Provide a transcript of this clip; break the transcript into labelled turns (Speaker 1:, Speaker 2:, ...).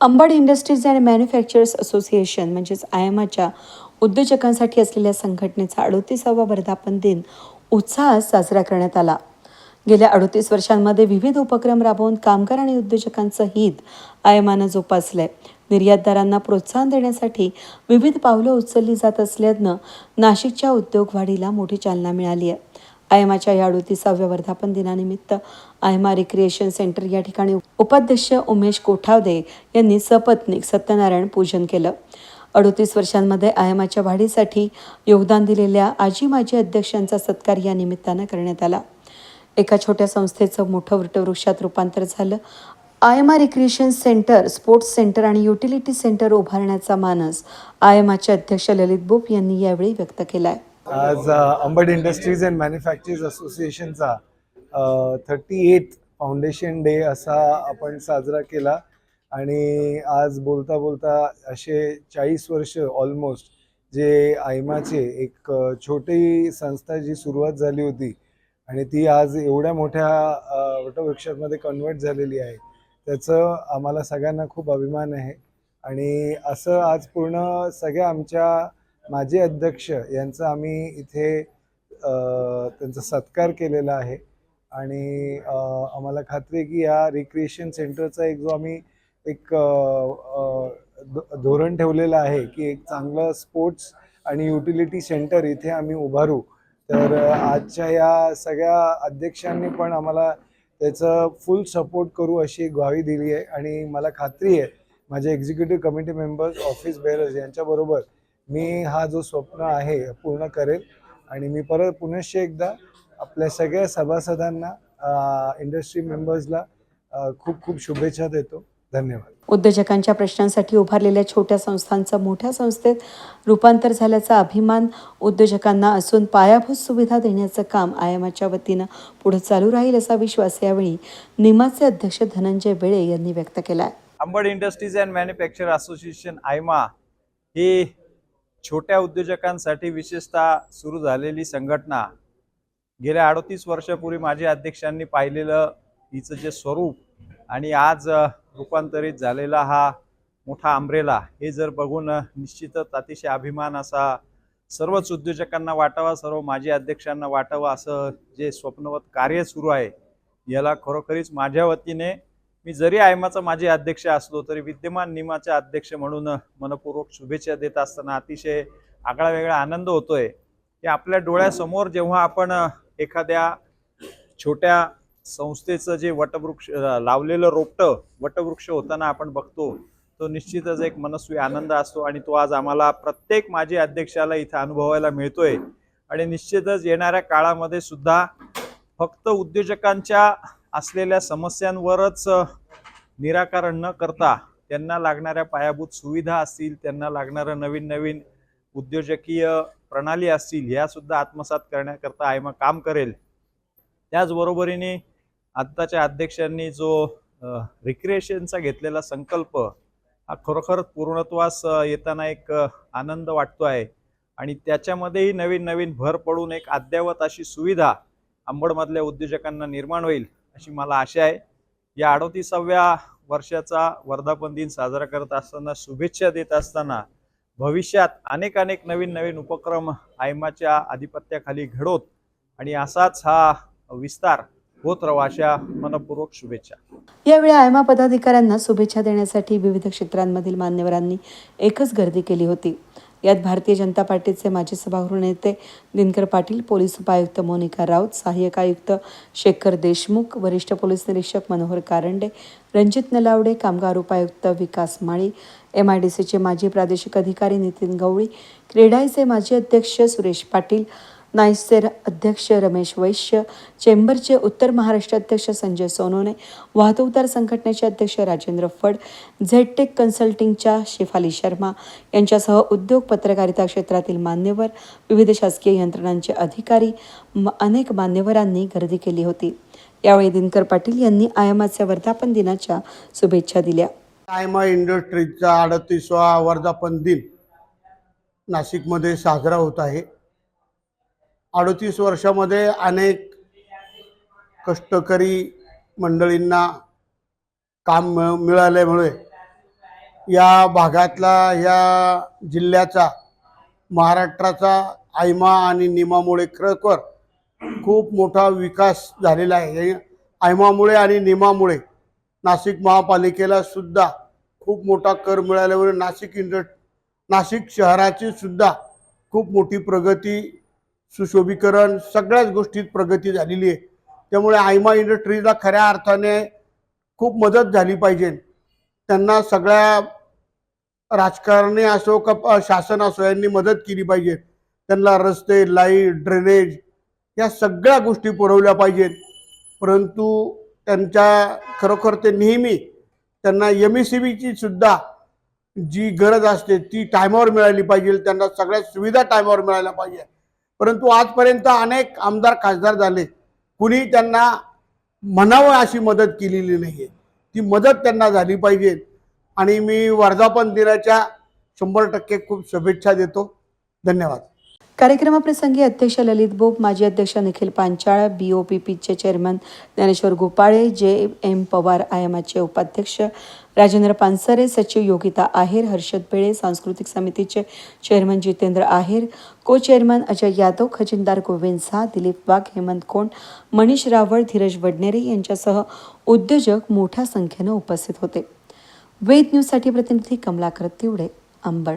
Speaker 1: Ambad industries and manufacturers association म्हणजेच आयएमआच्या उद्योजकांसाठी असलेल्या संघटनेचा अडोतीसावा वर्धापन दिन उत्साहात साजरा करण्यात आला. गेल्या अडोतीस वर्षांमध्ये विविध उपक्रम राबवून कामगार आणि उद्योजकांचं हित आयमानं जोपासलंय. निर्यातदारांना प्रोत्साहन देण्यासाठी विविध पावलं उचलली जात असल्यानं नाशिकच्या उद्योग वाढीला मोठी चालना मिळाली आहे आयमाच्या या अडोतीसाव्या वर्धापन दिनानिमित्त आयमा रिक्रिएशन सेंटर या ठिकाणी उपाध्यक्ष उमेश कोठावदे यांनी सपत्नीक सत्यनारायण पूजन केलं. अडोतीस वर्षांमध्ये आयमाच्या वाढीसाठी योगदान दिलेल्या आजी माजी अध्यक्षांचा सत्कार या निमित्तानं करण्यात आला. एका छोट्या संस्थेचं मोठं वटवृक्षात रूपांतर झालं. AIMA recreation centre sports centre आणि युटिलिटी सेंटर उभारण्याचा मानस आयमाचे अध्यक्ष ललित बोप यांनी यावेळी व्यक्त केला आहे
Speaker 2: आज अंबड इंडस्ट्रीज अँड मॅन्युफॅक्चर्स असोसिएशनचा थर्टी एट फाउंडेशन डे असा आपण साजरा केला. आणि आज बोलता बोलता असे चाळीस वर्ष ऑलमोस्ट जे आयमाचे एक छोटी संस्था जी सुरुवात झाली होती आणि ती आज एवढ्या मोठ्या अ, वटवृक्षामध्ये कन्वर्ट झालेली आहे. त्याचं आम्हाला सगळ्यांना खूप अभिमान आहे. आणि असं आज पूर्ण सगळ्या आमच्या माजी अध्यक्ष यांचा आम्ही इथे त्यांचा सत्कार केलेला आहे. आणि आम्हाला खात्री आहे की या रिक्रिएशन सेंटरचा एक जो आम्ही एक धोरण ठेवलेलं आहे की एक चांगलं स्पोर्ट्स आणि युटिलिटी सेंटर इथे आम्ही उभारू. तर आजच्या या सगळ्या अध्यक्षांनी पण आम्हाला त्याचं फुल सपोर्ट करू अशी एक ग्वाही दिली आहे. आणि मला खात्री आहे माझे executive committee members office bearers यांच्याबरोबर मी हा जो स्वप्न आहे पूर्ण करेल आणि मी परत पुनश्च एकदा आपल्या सगळ्या सभासदांना इंडस्ट्री मेंबर्सला खूप खूप शुभेच्छा देतो. धन्यवाद.
Speaker 1: उद्योजकांच्या प्रश्नांसाठी उभारलेल्या छोट्या संस्थांचं मोठ्या संस्थेत रूपांतर झाल्याचा अभिमान उद्योजकांना असून पायाभूत सुविधा देण्याचं काम आयमाच्या वतीनं पुढे चालू राहील असा विश्वास यावेळी निमाचे अध्यक्ष धनंजय वेळे यांनी व्यक्त केला आहे
Speaker 3: Ambad industries and manufacture association AIMA ही छोट्या उद्योजकांसाठी विशेषतः सुरू झालेली संघटना गेल्या अडतीस वर्षापूर्वी माझ्या अध्यक्षांनी पाहिलेलं हिचं जे स्वरूप आणि आज रूपांतरित झालेला हा मोठा आंब्रेला हे जर बघून निश्चितच अतिशय अभिमान असा सर्वच उद्योजकांना वाटावा सर्व माजी अध्यक्षांना वाटावं असं जे स्वप्नवत कार्य सुरू आहे याला खरोखरीच माझ्या वतीने मी जरी आयमाचा माजी अध्यक्ष असलो तरी विद्यमान निमाचे अध्यक्ष म्हणून मनपूर्वक शुभेच्छा देत असताना अतिशय आगळा वेगळा आनंद होतोय. की आपल्या डोळ्यासमोर जेव्हा आपण एखाद्या छोट्या संस्थेचं जे वटवृक्ष लावलेलं रोपटं वटवृक्ष होताना आपण बघतो तो निश्चितच एक मनस्वी आनंद असतो आणि तो आज आम्हाला प्रत्येक माजी अध्यक्षाला इथं अनुभवायला मिळतोय. आणि निश्चितच येणाऱ्या काळामध्ये सुद्धा फक्त उद्योजकांच्या असलेल्या समस्यांवरच निराकरण न करता त्यांना लागणाऱ्या पायाभूत सुविधा असतील त्यांना लागणारं नवीन नवीन उद्योजकीय प्रणाली असतील ह्या सुद्धा आत्मसात करण्याकरता आयमा काम करेल. त्याचबरोबरीने आत्ताच्या अध्यक्षांनी जो रिक्रिएशनचा घेतलेला संकल्प हा खरोखर पूर्णत्वास येताना एक आनंद वाटतो आहे. आणि त्याच्यामध्येही नवीन नवीन भर पडून एक अद्ययावत अशी सुविधा अंबडमधल्या उद्योजकांना निर्माण होईल. अशी मला आशा आहे. या अडोतीसाव्या वर्षाचा वर्धापन दिन साजरा करत असताना शुभेच्छा देत असताना भविष्यात अनेक अनेक नवीन नवीन उपक्रम आयमाच्या आधिपत्याखाली घडवत आणि असाच हा विस्तार होत राहावा अशा मनपूर्वक शुभेच्छा.
Speaker 1: यावेळी आयमा पदाधिकाऱ्यांना शुभेच्छा देण्यासाठी विविध क्षेत्रांमधील मान्यवरांनी एकच गर्दी केली होती. यात भारतीय जनता पार्टीचे माजी सभागृह नेते दिनकर पाटील पोलीस उपायुक्त मोनिका राऊत सहाय्यक आयुक्त शेखर देशमुख वरिष्ठ पोलीस निरीक्षक मनोहर कारंडे रणजित नलावडे कामगार उपायुक्त Vikas Mali M I D सीचे माजी प्रादेशिक अधिकारी नितीन गवळी क्रेडाईचे माजी अध्यक्ष सुरेश पाटील नाईसचे अध्यक्ष रमेश वैश्य चेंबरचे उत्तर महाराष्ट्र अध्यक्ष संजय सोनोने वाहतूकदार संघटनेचे अध्यक्ष राजेंद्र फड झेडटेक कन्सल्टिंगच्या शेफाली शर्मा यांच्यासह उद्योग पत्रकारिता क्षेत्रातील मान्यवर विविध शासकीय यंत्रणांचे अधिकारी म- अनेक मान्यवरांनी गर्दी केली होती. यावेळी दिनकर पाटील यांनी आयमाच्या वर्धापन दिनाच्या शुभेच्छा दिल्या.
Speaker 4: आयमा इंडस्ट्रीजचा अडतीसवा वर्धापन दिन नाशिकमध्ये साजरा होत आहे. अडतीस वर्षामध्ये अनेक कष्टकरी मंडळींना काम मिळ मिळाल्यामुळे या भागातला या जिल्ह्याचा महाराष्ट्राचा आयमा आणि निमामुळे खरोखर खूप मोठा विकास झालेला आहे. आयमामुळे आणि निमामुळे नाशिक महापालिकेला सुद्धा खूप मोठा कर मिळाल्यामुळे नाशिक इंड नाशिक शहराची सुद्धा खूप मोठी प्रगती सुशोभीकरण सगळ्याच गोष्टीत प्रगती झालेली आहे. त्यामुळे आयमा इंडस्ट्रीजला खऱ्या अर्थाने खूप मदत झाली पाहिजे. त्यांना सगळ्या राजकारणी असो का शासन असो यांनी मदत केली पाहिजे. त्यांना रस्ते लाइट ड्रेनेज या सगळ्या गोष्टी पुरवल्या पाहिजेत. परंतु त्यांच्या खरोखर ते नेहमी त्यांना एम ई सी बीची सुद्धा जी गरज असते ती टायमावर मिळाली पाहिजे. त्यांना सगळ्या सुविधा टायमावर मिळायला पाहिजे परंतु आजपर्यंत अनेक आमदार खासदार झाले. कुणी त्यांना म्हणावं अशी मदत केलेली नाही आहे ती मदत त्यांना झाली पाहिजे. आणि मी वर्धापन दिनाच्या शंभर टक्के खूप शुभेच्छा देतो. धन्यवाद.
Speaker 1: कार्यक्रमाप्रसंगी अध्यक्ष ललित बोब माजी अध्यक्ष Nikhil Panchal B O P पीचे chairman Dnyaneshwar Gopale J M Pawar आयएमआचे उपाध्यक्ष राजेंद्र पानसरे सचिव योगिता आहेर हर्षद बेळे सांस्कृतिक समितीचे chairman Jitendra Aher co chairman Ajay Yadav खजिनदार Govind Jha Dilip वाघ हेमंत कोंड मनीष रावळ धीरज वडनेरे यांच्यासह उद्योजक मोठ्या संख्येनं उपस्थित होते. वेद न्यूजसाठी प्रतिनिधी कमलाकर तिवडे अंबड.